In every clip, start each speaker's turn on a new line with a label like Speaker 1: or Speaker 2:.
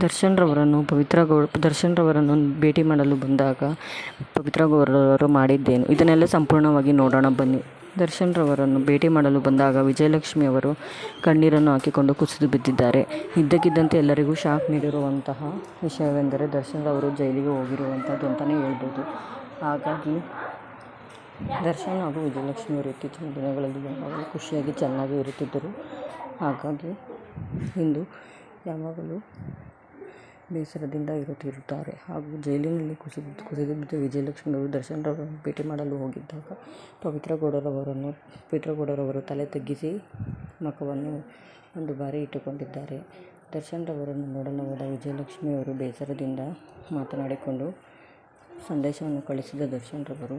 Speaker 1: ದರ್ಶನ್ ರವರನ್ನು ಪವಿತ್ರ ಗೌಡ ದರ್ಶನ್ರವರನ್ನು ಭೇಟಿ ಮಾಡಲು ಬಂದಾಗ ಪವಿತ್ರ ಗೌಡರವರು ಮಾಡಿದ್ದೇನು? ಇದನ್ನೆಲ್ಲ ಸಂಪೂರ್ಣವಾಗಿ ನೋಡೋಣ, ಬನ್ನಿ. ದರ್ಶನ್ರವರನ್ನು ಭೇಟಿ ಮಾಡಲು ಬಂದಾಗ ವಿಜಯಲಕ್ಷ್ಮಿ ಅವರು ಕಣ್ಣೀರನ್ನು ಹಾಕಿಕೊಂಡು ಕುಸಿದು ಬಿದ್ದಿದ್ದಾರೆ. ಇದ್ದಕ್ಕಿದ್ದಂತೆ ಎಲ್ಲರಿಗೂ ಶಾಕ್ ನೀಡಿರುವಂತಹ ವಿಷಯವೆಂದರೆ ದರ್ಶನ್ರವರು ಜೈಲಿಗೆ ಹೋಗಿರುವಂಥದ್ದು ಅಂತಲೇ ಹೇಳ್ಬೋದು. ಹಾಗಾಗಿ ದರ್ಶನ್ ಹಾಗೂ ವಿಜಯಲಕ್ಷ್ಮಿ ಅವರು ಇತ್ತೀಚಿನ ದಿನಗಳಲ್ಲಿ ಯಾವಾಗಲೂ ಖುಷಿಯಾಗಿ ಚೆನ್ನಾಗಿ ಇರುತ್ತಿದ್ದರು. ಹಾಗಾಗಿ ಇಂದು ಯಾವಾಗಲೂ ಬೇಸರದಿಂದ ಇರುತ್ತಿರುತ್ತಾರೆ. ಹಾಗೂ ಜೈಲಿನಲ್ಲಿ ಕುಸಿದು ಕುಸಿದು ಬಿದ್ದ ವಿಜಯಲಕ್ಷ್ಮಿಯವರು ದರ್ಶನ್ರವರನ್ನು ದರ್ಶನ್ ರವರನ್ನು ಭೇಟಿ ಮಾಡಲು ಹೋಗಿದ್ದಾಗ ಪವಿತ್ರ ಗೌಡರವರನ್ನು ತಲೆ ತಗ್ಗಿಸಿ ಮುಖವನ್ನು ಒಂದು ಬಾರಿ ಇಟ್ಟುಕೊಂಡಿದ್ದಾರೆ. ದರ್ಶನ್ರವರನ್ನು ನೋಡಲು ಹೋದ ವಿಜಯಲಕ್ಷ್ಮಿಯವರು ಬೇಸರದಿಂದ ಮಾತನಾಡಿಕೊಂಡು, ಸಂದೇಶವನ್ನು ಕಳಿಸಿದ ದರ್ಶನ್ರವರು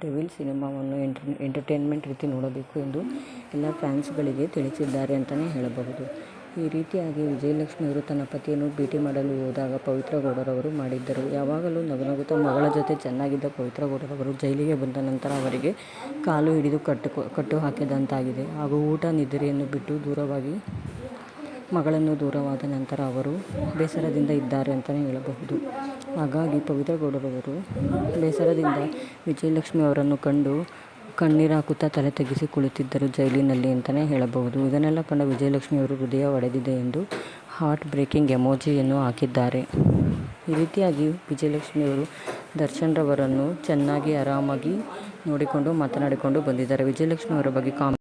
Speaker 1: ಡೆವಿಲ್ ಸಿನಿಮಾವನ್ನು ಎಂಟರ್, ಎಂಟರ್ಟೈನ್ಮೆಂಟ್ ರೀತಿ ನೋಡಬೇಕು ಎಂದು ಎಲ್ಲ ಫ್ಯಾನ್ಸ್ಗಳಿಗೆ ತಿಳಿಸಿದ್ದಾರೆ ಅಂತಲೇ ಹೇಳಬಹುದು. ಈ ರೀತಿಯಾಗಿ ವಿಜಯಲಕ್ಷ್ಮಿ ಅವರು ತನ್ನ ಪತಿಯನ್ನು ಭೇಟಿ ಮಾಡಲು ಹೋದಾಗ ಪವಿತ್ರ ಗೌಡರವರು ಮಾಡಿದ್ದರು. ಯಾವಾಗಲೂ ನಗುನಗುತ್ತಾ ಮಗಳ ಜೊತೆ ಚೆನ್ನಾಗಿದ್ದ ಪವಿತ್ರ ಗೌಡರವರು ಜೈಲಿಗೆ ಬಂದ ನಂತರ ಅವರಿಗೆ ಕಾಲು ಹಿಡಿದು ಕಟ್ಟು ಕಟ್ಟು ಹಾಕಿದಂತಾಗಿದೆ. ಹಾಗೂ ಊಟ ನಿದ್ರೆಯನ್ನು ಬಿಟ್ಟು ದೂರವಾಗಿ, ಮಗಳನ್ನು ದೂರವಾದ ನಂತರ ಅವರು ಬೇಸರದಿಂದ ಇದ್ದಾರೆ ಅಂತಲೇ ಹೇಳಬಹುದು. ಹಾಗಾಗಿ ಪವಿತ್ರ ಗೌಡರವರು ಬೇಸರದಿಂದ ವಿಜಯಲಕ್ಷ್ಮಿ ಅವರನ್ನು ಕಂಡು ಕಣ್ಣೀರು ಹಾಕುತ್ತಾ ತಲೆ ತಗ್ಗಿಸಿ ಕುಳಿತಿದ್ದರು ಜೈಲಿನಲ್ಲಿ ಅಂತಲೇ ಹೇಳಬಹುದು. ಇದನ್ನೆಲ್ಲ ಕಂಡ ವಿಜಯಲಕ್ಷ್ಮಿ ಅವರು ಹೃದಯ ಒಡೆದಿದೆ ಎಂದು ಹಾರ್ಟ್ ಬ್ರೇಕಿಂಗ್ ಎಮೋಜಿಯನ್ನು ಹಾಕಿದ್ದಾರೆ. ಈ ರೀತಿಯಾಗಿ ವಿಜಯಲಕ್ಷ್ಮಿಯವರು ದರ್ಶನ್ರವರನ್ನು ದರ್ಶನ್ ರವರನ್ನು ಚೆನ್ನಾಗಿ ಆರಾಮಾಗಿ ನೋಡಿಕೊಂಡು ಮಾತನಾಡಿಕೊಂಡು ಬಂದಿದ್ದಾರೆ. ವಿಜಯಲಕ್ಷ್ಮಿ ಅವರ ಬಗ್ಗೆ ಕಾಮ್